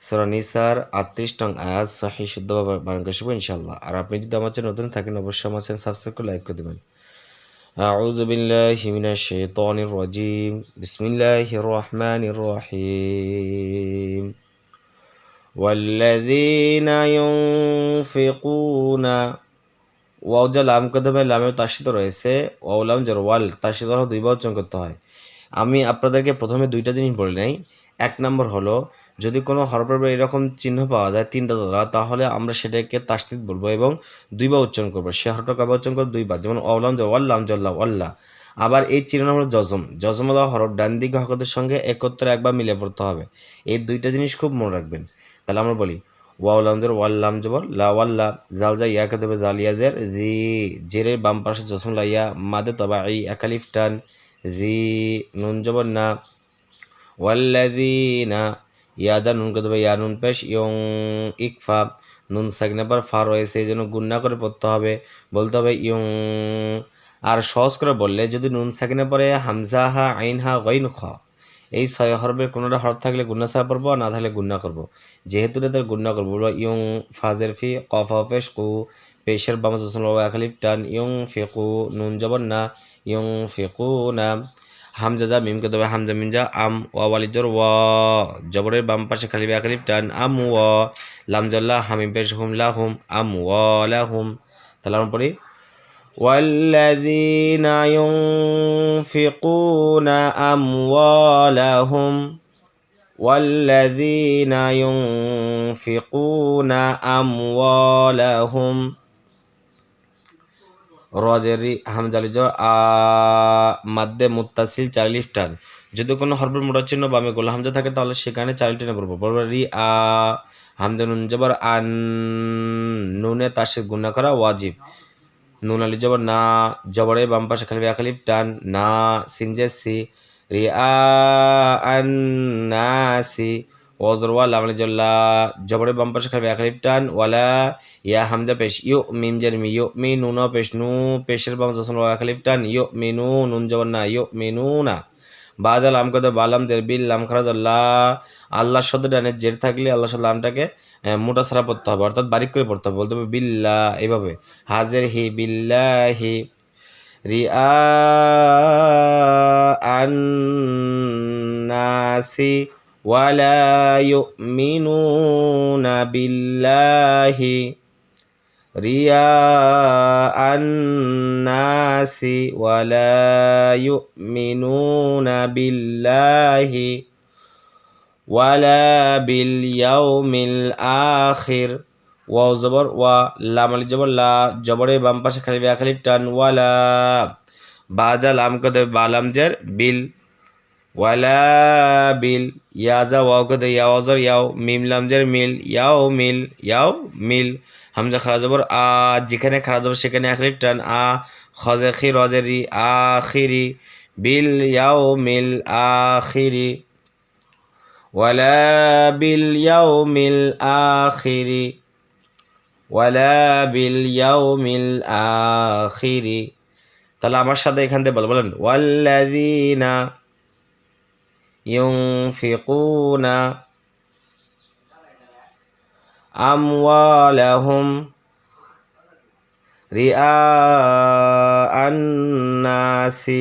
সরানিসার আটত্রিশ নং আয়াত সহি শুদ্ধভাবে বানান করে শিখবো ইনশাল্লাহ আর আপনি যদি আমার চ্যানেল নতুন থাকেন অবশ্যই আমার চ্যানেল সাবস্ক্রাইব করে লাইক করে দেবেন أعوذ بالله من الشيطان الرجيم بسم الله الرحمن الرحيم والذين ينفقون ওয়াও যা লাম করতে হবে লামের তাসিত রয়েছে ওয়াও লাম জর ওয়াল তাসিত হলো দুইবার উচ্চারণ করতে হয় আমি আপনাদেরকে প্রথমে দুইটা জিনিস বলে নেই এক নম্বর হলো যদি কোনো হরফের পরে এরকম চিহ্ন পাওয়া যায় তিনটা দ্বারা, তাহলে আমরা সেটাকে তাসদিদ বলব এবং দুইবার উচ্চারণ করব। সে হরফটা কবে উচ্চারণ করব দুইবার যেমন জর ওয়াল্লাম জল্লাহ ওয়াল্লাহ আবার এই চিহ্ন হলো জজম। জজম দেওয়া হরফ ডান দিকে হকতের সঙ্গে একত্রে একবার মিলে পড়তে হবে। এই দুইটা জিনিস খুব মনে রাখবেন। তাহলে আমরা বলি ওয়াউলামদের ওয়াল্লাম জবর লা ওয়াল্লা, জাল যা ইয়াকে দেবে জালিয়াদের, জি জেরের বাম পাশে জসম লাইয়া মাদে তবা এই একালিফ টান, জি, নুন জবর না ওয়াল্লাদিনা ইয়াদা নুন কে দেবে ইয়া নুন পেশ, ইয়ং ইকফা, নুন সাকনে পর ফা রয়েছে এই জন্য গুন্না করে পড়তে হবে। বলতে হবে, ইয়ং, আর সহজ করে বললে, যদি নুন সাকিনে পরে হামজা হা, আইন হা গৈন খ। এই ছয় হরফের কোনোটা হরফ থাকলে গুন্না সারা পড়ব না থাকলে গুন্না করব। যেহেতু এদের গুন্না করব, বলব, ইয়ং ফাজের ফি কফ পেশ, কু পেশের বাম খালিফ, টান, ইয়ং ফেকু নুন জবর না, ইয়ং ফেকু না। হামজা যা মিমকে দেবে হামজা মিমজা আম ওয়া ওয়ালিজর ওয়া জবরের বাম পাশে খালি খালিফ টান আম ওয়া লামজাল্লা হামিম পেশ হুম লা হুম আম ওয়া লা হুম তাহলে আমরা পড়ি والذين ينفقون أموالهم والذين ينفقون أموالهم রজেরি হামজালি জর আ, মাদ্দে মুত্তাসিল চালিশ টান যদি কোনো হরফের মোটা চিহ্ন বামে গোলা হামজা থাকে, তাহলে সেখানে চালি টেনে পড়ব। বলব রি, আ, হামজা নুন জবর আন নুনে তাসে গুণা করা ওয়াজিব। নুন আলি জবর, না, জবরে বাম পাশে খালি খালিফ টান, না সিনজে সি রিয়া আন্নাসি ওজর ওয়া লাম আলি জল্লা, জবরে বাম পাশে খালি খালিফ টান ওয়ালা ইয়া হামজা পেশ ইউ মিম জের মি ইউ মি নুন পেশ, নু পেশের বাম জসন ওয়া টান ইউ মি নু নুন জবর না ইউ মি নু না। বাজাল আম কদ বালাম দের বিল লাম খারাজ আল্লাহ আল্লাহ শব্দ ডানে জের থাকলে আল্লাহ শব্দ লামটাকে মোটা সারা পড়তে হবে, অর্থাৎ বারিক করে পড়তে হবে, বলতে হবে বিল্লা, এইভাবে। হাজের হি বিল্লাহি রিয়া আন্নাসি ইউমিনুনা বিল্লাহি রিয়া আন্নাসি ওয়ালা ইউমিনুনা বিল্লাহি ওয়ালা বিল ইয়াউমিল আখির ওয়াও জবর ওয়া লাম আলি জবর লা জবরে বাম পাশে খালি বে খালি টান ওয়ালা বাজা লাম কদে বালাম জের বিল ওয়ালা বিল ইয়াজা ওয়াকদে ইয়া অজর ইয়াও মিম লামজের মিল, ইয়াও মিল ইয়াও মিল। হামজা খারা জবর, আ, যেখানে খারা জবর সেখানে আখরি টান, আ, খজে খি রজেরি আখিরি বিল, ইয়াও মিল আখিরি ওয়ালা বিল, ইয়াও মিল আখিরি ওয়ালা বিল, ইয়াও মিল আখিরি তাহলে আমার সাথে এখান থেকে বল, বলেন ওয়াল্লাদিনা ينفقون أموالهم رئاء الناس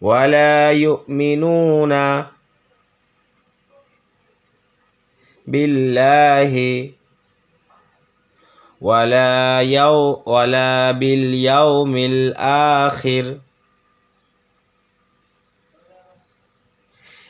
ولا يؤمنون بالله ولا يو ولا باليوم الآخر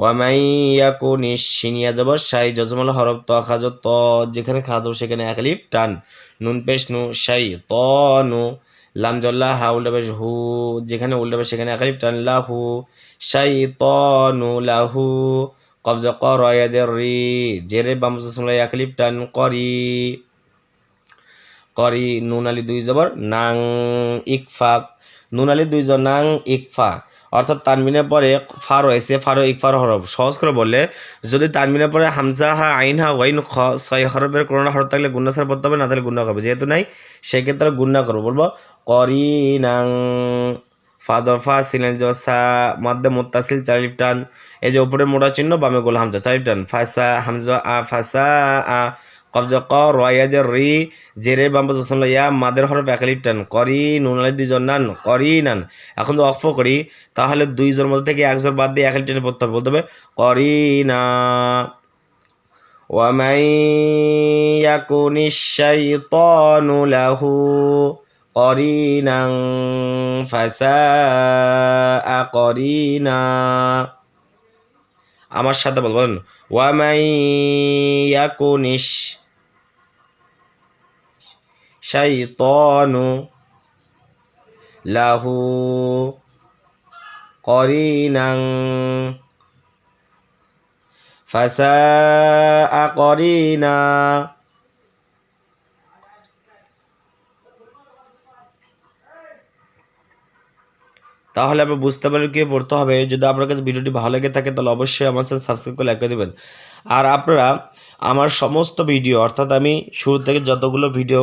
ওয়ামাইয়াকু নিশ শিনিয়া জবর সাই জজমাল হরফ ত খাজ ত, যেখানে খাজ সেখানে একালিফ টান। নুন পেশ নু সাই ত নু। লাম জল্লা হা উল্টাবে হু, যেখানে উল্টাবে সেখানে একালিফ টান লাহু সাই ত নু লাহু কবজ ক রয়াদের রি জেরে বামুলাই একালিফ টান করি করি নুন আলি দুই জবর, নাং ইকফা নুন আলি দুই জবর, নাং ইকফা অর্থাৎ তানমিনের পরে ফা রয়েছে ফারো ইকফার হরফ। সহজ করে বললে, যদি তানমিনের পরে হামজা, হা, আইন, হা, ওয়াইন, খ, ছয় হরফের কোনো হরফ থাকলে গুন্নাসার পড়তে হবে, না তাহলে গুন্না করবে। যেহেতু নাই, সেক্ষেত্রে গুন্না করব। বলব করি নাং ফাদর ফা সিলেন জসা মধ্যে মুত্তাসিল চারিফ টান। এই যে উপরে মোড়া চিহ্ন, বামে গোল হামজা চারিফ টান। ফাসা হামজা, আ ফাসা আ কবজ ক রয়াজের রি জেরের বাম্বা জসন ইয়া মাদের হরফ একালিপ টান করি নুন আলি দুইজন নান করি নান এখন তো অক্ষ করি তাহলে দুইজন মধ্যে থেকে একজন বাদ দিয়ে একালি টেনে পড়তে হবে বলতে হবে করি না ومن يكن الشيطان له قرينا فساء قرينا আমার সাথে বলবেন ওয়ামাই ইয়াকুনিশ শাইতানু লাহু করিনাং ফাসাআ করিনা তাহলে আপনি বুঝতে পারেন কি পড়তে হবে। যদি আপনার কাছে ভিডিওটি ভালো লেগে থাকে, তাহলে অবশ্যই আমার সাথে সাবস্ক্রাইব করে করে দেবেন। আর আপনারা আমার সমস্ত ভিডিও, অর্থাৎ আমি শুরু থেকে যতগুলো ভিডিও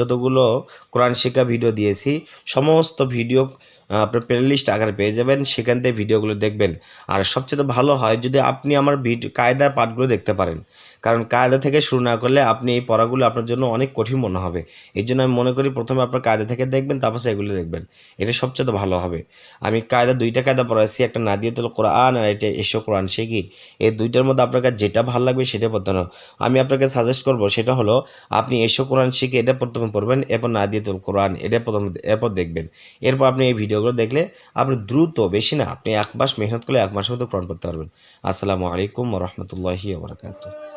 যতগুলো কোরআন শিক্ষা ভিডিও দিয়েছি, সমস্ত ভিডিও আপনার প্লে লিস্ট আকারে পেয়ে যাবেন, সেখান থেকে ভিডিওগুলো দেখবেন। আর সবচেয়ে ভালো হয় যদি আপনি আমার ভিডিও কায়দার পাঠগুলো দেখতে পারেন। কারণ কায়দা থেকে শুরু না করলে আপনি এই পড়াগুলো আপনার জন্য অনেক কঠিন মনে হবে। এই জন্য আমি মনে করি প্রথমে আপনার কায়দা থেকে দেখবেন, তারপর এগুলো দেখবেন। এটা সবচেয়ে ভালো হবে। আমি কায়দা, দুইটা কায়দা পড়াইছি, একটা নাদিয়াতুল কোরআন আর এটা এসো কোরআন শিখি। এই দুইটার মধ্যে আপনার কাছে যেটা ভালো লাগবে সেটা পড়তে হবে। আমি আপনাকে সাজেস্ট করব, সেটা হলো আপনি এসো কোরআন শিখে এটা প্রথমে পড়বেন, এরপর নাদিয়াতুল কোরআন, এটা প্রথম এরপর দেখবেন। এরপর আপনি এই ভিডিওগুলো দেখলে আপনি দ্রুত, বেশি না, আপনি এক মাস মেহনত করলে এক মাসের মধ্যে কোরআন পড়তে পারবেন। আসসালামু আলাইকুম রহমতুল্লাহি ওবরাকাতুহ